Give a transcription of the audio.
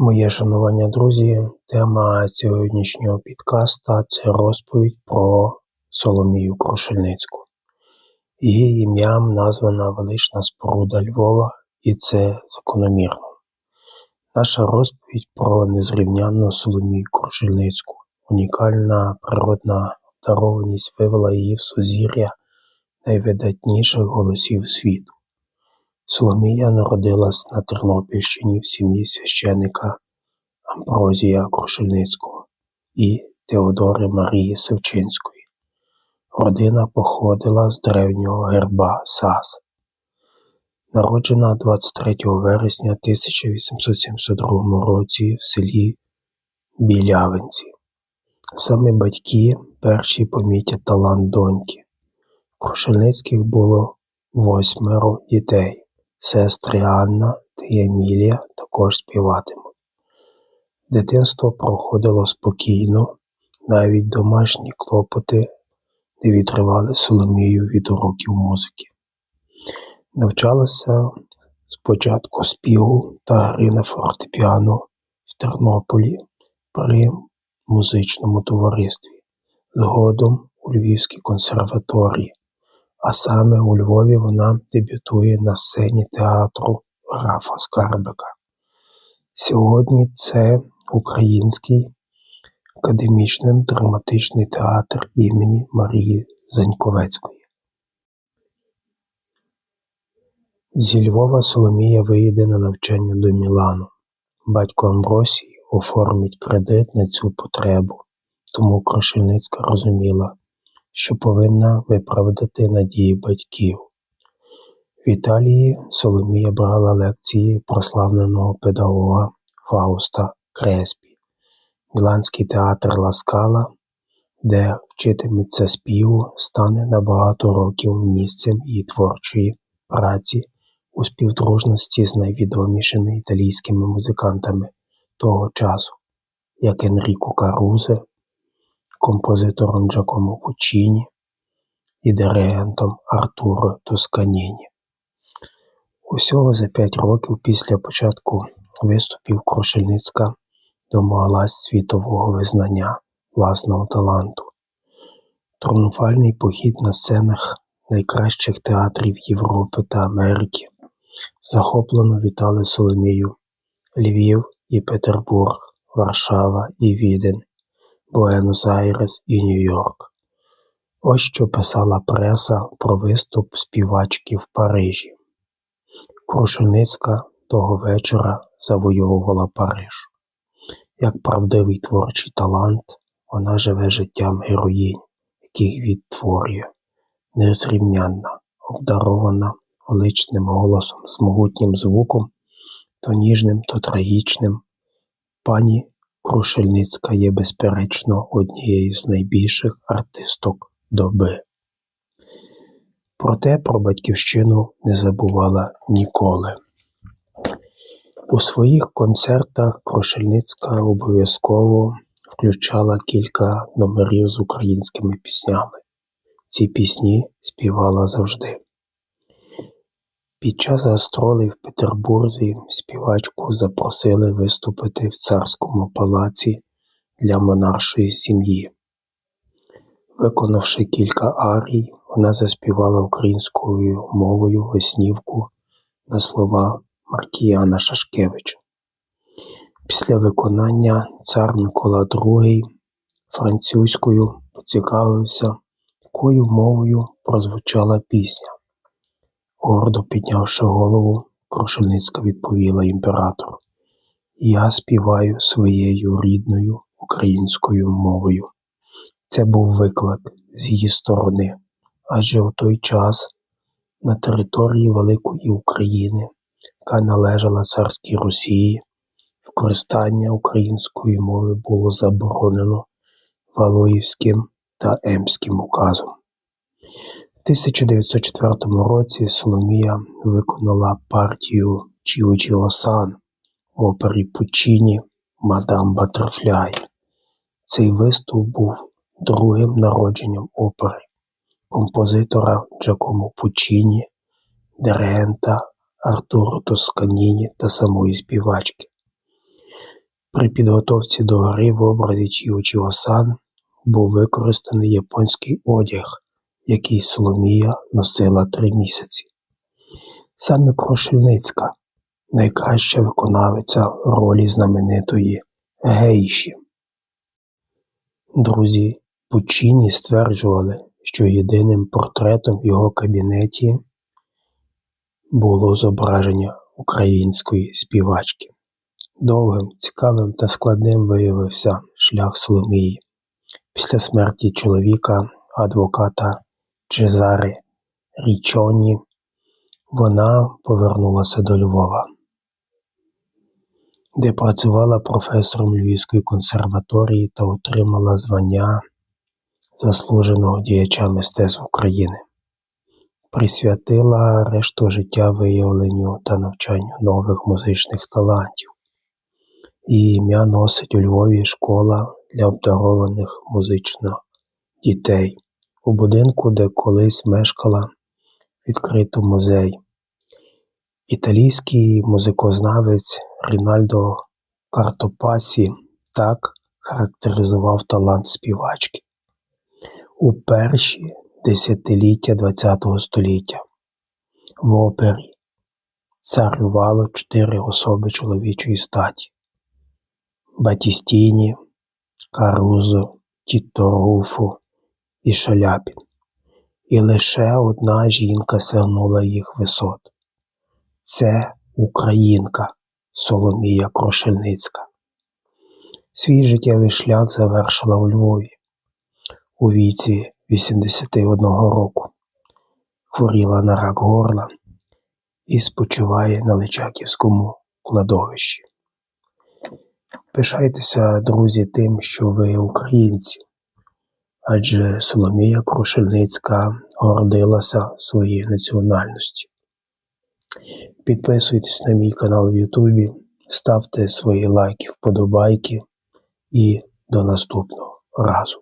Моє шанування, друзі, тема сьогоднішнього підкаста це розповідь про Соломію Крушельницьку. Її ім'ям названа велична споруда Львова, і це закономірно. Наша розповідь про незрівнянну Соломію Крушельницьку, унікальна природна дарованість вивела її в сузір'я найвидатніших голосів світу. Соломія народилась на Тернопільщині в сім'ї священика Амброзія Крушельницького і Теодори Марії Севчинської. Родина походила з древнього герба Сас. Народжена 23 вересня 1872 році в селі Білявинці. Саме батьки перші помітять талант доньки. Крушельницьких було восьмеро дітей. Сестри Анна та Емілія також співатимуть. Дитинство проходило спокійно, навіть домашні клопоти не відривали Соломію від уроків музики. Навчалася спочатку співу та гри на фортепіано в Тернополі при музичному товаристві, згодом у Львівській консерваторії, а саме у Львові вона дебютує на сцені театру Графа Скарбика. Сьогодні це Український академічний драматичний театр імені Марії Заньковецької. Зі Львова Соломія виїде на навчання до Мілану. Батько Амбросій оформить кредит на цю потребу, тому Крушельницька розуміла, що повинна виправдати надії батьків. В Італії Соломія брала лекції прославленого педагога Фауста Креспі, Міланський театр Ласкала, де вчитиметься співу, стане на багато років місцем її творчої праці у співдружності з найвідомішими італійськими музикантами того часу, як Енріко Карузе, композитором Джакомо Пуччіні і диригентом Артуро Тосканіні. Усього за п'ять років після початку виступів Крушельницька домогалась світового визнання власного таланту. Тріумфальний похід на сценах найкращих театрів Європи та Америки захоплено вітали Соломію, Львів і Петербург, Варшава і Відень, Буенос-Айрес і Нью-Йорк. Ось що писала преса про виступ співачки в Парижі. Крушельницька того вечора завойовувала Париж. Як правдивий творчий талант, вона живе життям героїнь, яких відтворює, незрівнянна, обдарована величним голосом з могутнім звуком, то ніжним, то трагічним. Пані Крушельницька є, безперечно, однією з найбільших артисток доби. Проте про батьківщину не забувала ніколи. У своїх концертах Крушельницька обов'язково включала кілька номерів з українськими піснями. Ці пісні співала завжди. Під час гастролей в Петербурзі співачку запросили виступити в царському палаці для монаршої сім'ї. Виконавши кілька арій, вона заспівала українською мовою веснівку на слова Маркіяна Шашкевича. Після виконання цар Микола II французькою поцікавився, якою мовою прозвучала пісня. Гордо піднявши голову, Крушельницька відповіла імператору Я співаю своєю рідною українською мовою. Це був виклик з її сторони, адже у той час на території Великої України, яка належала царській Росії, використання української мови було заборонено Валоївським та Емським указом. У 1904 році Соломія виконала партію Чіо Сан в опері Пуччіні Мадам Батерфляй. Цей виступ був другим народженням опери композитора Джакомо Пуччіні, диригента Артуро Тосканіні та самої співачки. При підготовці до гри в образі Чіо Сан був використаний японський одяг, який Соломія носила три місяці. Саме Крушельницька найкраща виконавиця ролі знаменитої гейші. Друзі Пуччіні стверджували, що єдиним портретом в його кабінеті було зображення української співачки. Довгим, цікавим та складним виявився шлях Соломії. Після смерті чоловіка, адвоката Чезаре Річоні, вона повернулася до Львова, де працювала професором Львівської консерваторії та отримала звання заслуженого діяча мистецтв України. Присвятила решту життя виявленню та навчанню нових музичних талантів. Її ім'я носить у Львові школа для обдарованих музично дітей. У будинку, де колись мешкала, відкрито музей. Італійський музикознавець Рінальдо Картопасі так характеризував талант співачки. У перші десятиліття ХХ століття в опері царювало чотири особи чоловічої статі Батістіні, Карузо, Тіто Руфо і Шаляпін. І лише одна жінка сягнула їх висот. Це українка Соломія Крошельницька. Свій життєвий шлях завершила у Львові у віці 81 року. Хворіла на рак горла і спочиває на Личаківському кладовищі. Пишайтеся, друзі, тим, що ви українці, адже Соломія Крушельницька гордилася своєю національністю. Підписуйтесь на мій канал в Ютубі, ставте свої лайки, вподобайки і до наступного разу.